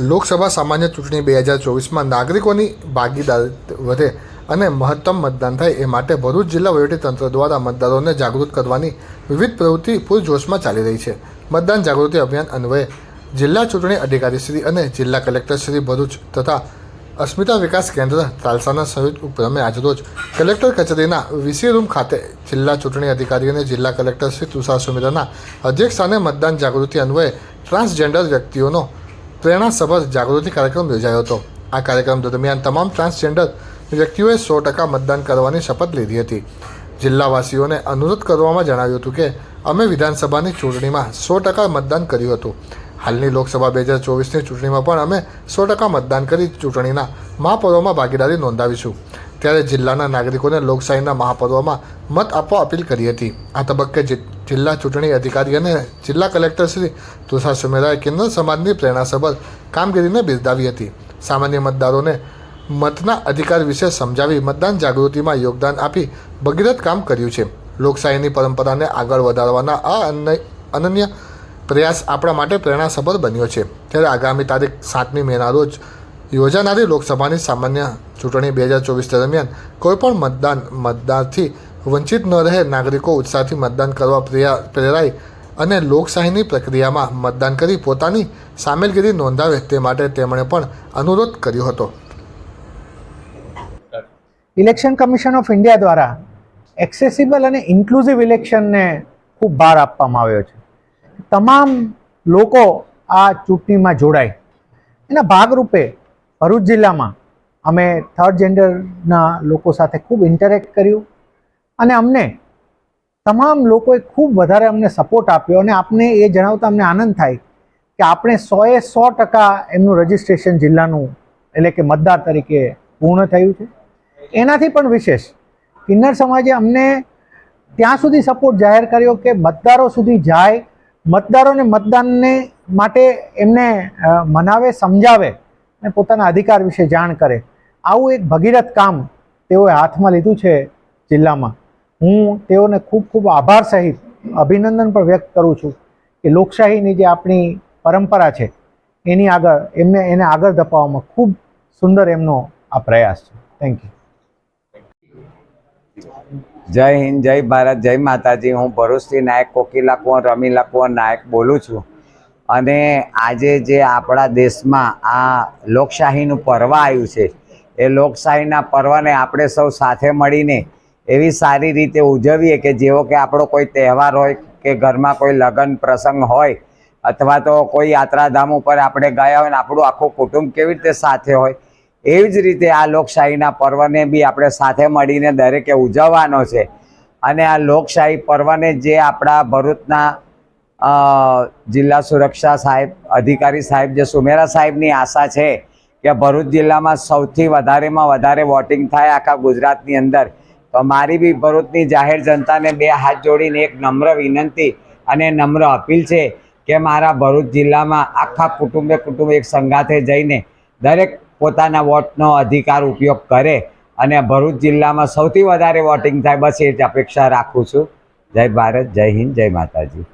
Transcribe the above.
લોકસભા સામાન્ય ચૂંટણી બે હજાર ચોવીસમાં નાગરિકોની ભાગીદારી વધે અને મહત્તમ મતદાન થાય એ માટે ભરૂચ જિલ્લા વહીવટીતંત્ર દ્વારા મતદારોને જાગૃત કરવાની વિવિધ પ્રવૃત્તિ પૂરજોશમાં ચાલી રહી છે. મતદાન જાગૃતિ અભિયાન અન્વયે જિલ્લા ચૂંટણી અધિકારી શ્રી અને જિલ્લા કલેક્ટર શ્રી ભરૂચ તથા અસ્મિતા વિકાસ કેન્દ્ર તાલસાના સંયુક્ત ઉપક્રમે આજરોજ કલેક્ટર કચેરીના વીસી રૂમ ખાતે જિલ્લા ચૂંટણી અધિકારી અને જિલ્લા કલેક્ટર શ્રી તુષાર સુમેરાના અધ્યક્ષસ્થાને મતદાન જાગૃતિ અન્વયે ટ્રાન્સજેન્ડર વ્યક્તિઓનો પ્રેરણાસભર જાગૃતિ કાર્યક્રમ યોજાયો હતો. આ કાર્યક્રમ દરમિયાન તમામ ટ્રાન્સજેન્ડર વ્યક્તિઓએ સો ટકા મતદાન કરવાની શપથ લીધી હતી. જિલ્લાવાસીઓને અનુરોધ કરવામાં જણાવ્યું હતું કે, અમે વિધાનસભાની ચૂંટણીમાં સો ટકા મતદાન કર્યું હતું. હાલની લોકસભા બે હજાર ચોવીસની ચૂંટણીમાં પણ અમે સો ટકા મતદાન કરી ચૂંટણીના મહાપર્વમાં ભાગીદારી નોંધાવીશું. ત્યારે જિલ્લાના નાગરિકોને લોકશાહીના મહાપર્વમાં મત આપવા અપીલ કરી હતી. આ તબક્કે જિલ્લા ચૂંટણી અધિકારી અને જિલ્લા કલેક્ટર શ્રી તુષાર સુમેરાએ કેન્દ્ર સમાજની પ્રેરણાસભર કામગીરીને બિરદાવી હતી. સામાન્ય મતદારોને મતના અધિકાર વિશે સમજાવી મતદાન જાગૃતિમાં યોગદાન આપી ભગીરથ કામ કર્યું છે. લોકશાહીની પરંપરાને આગળ વધારવાના આ અનન્ય પ્રયાસ આપણા માટે પ્રેરણાસભર બન્યો છે. ત્યારે આગામી તારીખ સાતમી મેના રોજ યોજાનારી લોકસભાની સામાન્ય ચૂંટણી બે હજાર ચોવીસ દરમિયાન કોઈપણ મતદાન, મતદારથી વંચિત ન રહે નાગરિકો ઉત્સાહથી મતદાન કરવા પ્રેરા- પ્રેરાય અને લોકશાહીની પ્રક્રિયામાં મતદાન કરી પોતાની સામેલગીરી નોંધાવે તે માટે તેમણે પણ અનુરોધ કર્યો હતો. ઇલેક્શન કમિશન ઓફ ઇન્ડિયા દ્વારા એક્સેસિબલ અને ઇન્ક્લુઝિવ ઇલેક્શનને ખૂબ ભાર આપવામાં આવ્યો છે. તમામ લોકો આ ચૂંટણીમાં જોડાય. એના ભાગરૂપે ભરૂચ જિલ્લામાં અમે થર્ડ જેન્ડરના લોકો સાથે ખૂબ ઇન્ટરેક્ટ કર્યું. અને અમને તમામ લોકોએ ખૂબ વધારે અમને સપોર્ટ આપ્યો અને આપને એ જણાવતા અમને આનંદ થાય કે આપણે સોએ સો ટકા એમનું રજિસ્ટ્રેશન જિલ્લાનું એટલે કે મતદાર તરીકે પૂર્ણ થયું છે. એનાથી પણ વિશેષ કિન્નર સમાજે અમને ત્યાં સુધી સપોર્ટ જાહેર કર્યો કે મતદારો સુધી જાય, મતદારોને મતદાનને માટે એમને મનાવે, સમજાવે અને પોતાના અધિકાર વિશે જાણ કરે. આવું એક ભગીરથ કામ તેઓએ હાથમાં લીધું છે જિલ્લામાં. હું તેઓને ખૂબ ખૂબ આભાર સહિત અભિનંદન પણ વ્યક્ત કરું છું કે લોકશાહીની જે આપણી પરંપરા છે, એની આગળ, એમને, એને આગળ ધપાવવામાં ખૂબ સુંદર એમનો આ પ્રયાસ છે. થેન્ક યુ જય હિન્દ, જય ભારત, જય માતાજી. હું ભરૂચથી નાયક કોકિલા કુંવર, રમીલા કુંવર નાયક બોલું છું. અને આજે જે આપણા દેશમાં આ લોકશાહીનું પર્વ આવ્યું છે, એ લોકશાહીના પર્વને આપણે સૌ સાથે મળીને એવી સારી રીતે ઉજવીએ કે જેવો કે આપણો કોઈ તહેવાર હોય કે ઘરમાં કોઈ લગ્ન પ્રસંગ હોય અથવા તો કોઈ યાત્રાધામ ઉપર આપણે ગયા હોય ને આપણું આખું કુટુંબ કેવી રીતે સાથે હોય, એવી જ રીતે આ લોકશાહીના પર્વને બી આપણે સાથે મળીને દરેકે ઉજવવાનો છે. અને આ લોકશાહી પર્વને જે આપણા ભરૂચના જિલ્લા સુરક્ષા સાહેબ, અધિકારી સાહેબ જે સુમેરા સાહેબની આશા છે કે ભરૂચ જિલ્લામાં સૌથી વધારેમાં વધારે વોટિંગ થાય આખા ગુજરાતની અંદર તો મારી બી ભરૂચની જાહેર જનતાને બે હાથ જોડીને એક નમ્ર વિનંતી અને નમ્ર અપીલ છે કે મારા ભરૂચ જિલ્લામાં આખા કુટુંબે કુટુંબ એક સંગાથે જઈને દરેક પોતાના વોટનો અધિકાર ઉપયોગ કરે અને ભરૂચ જિલ્લામાં સૌથી વધારે વોટિંગ થાય બસ એ જ અપેક્ષા રાખું છું. જય ભારત, જય હિન્દ, જય માતાજી.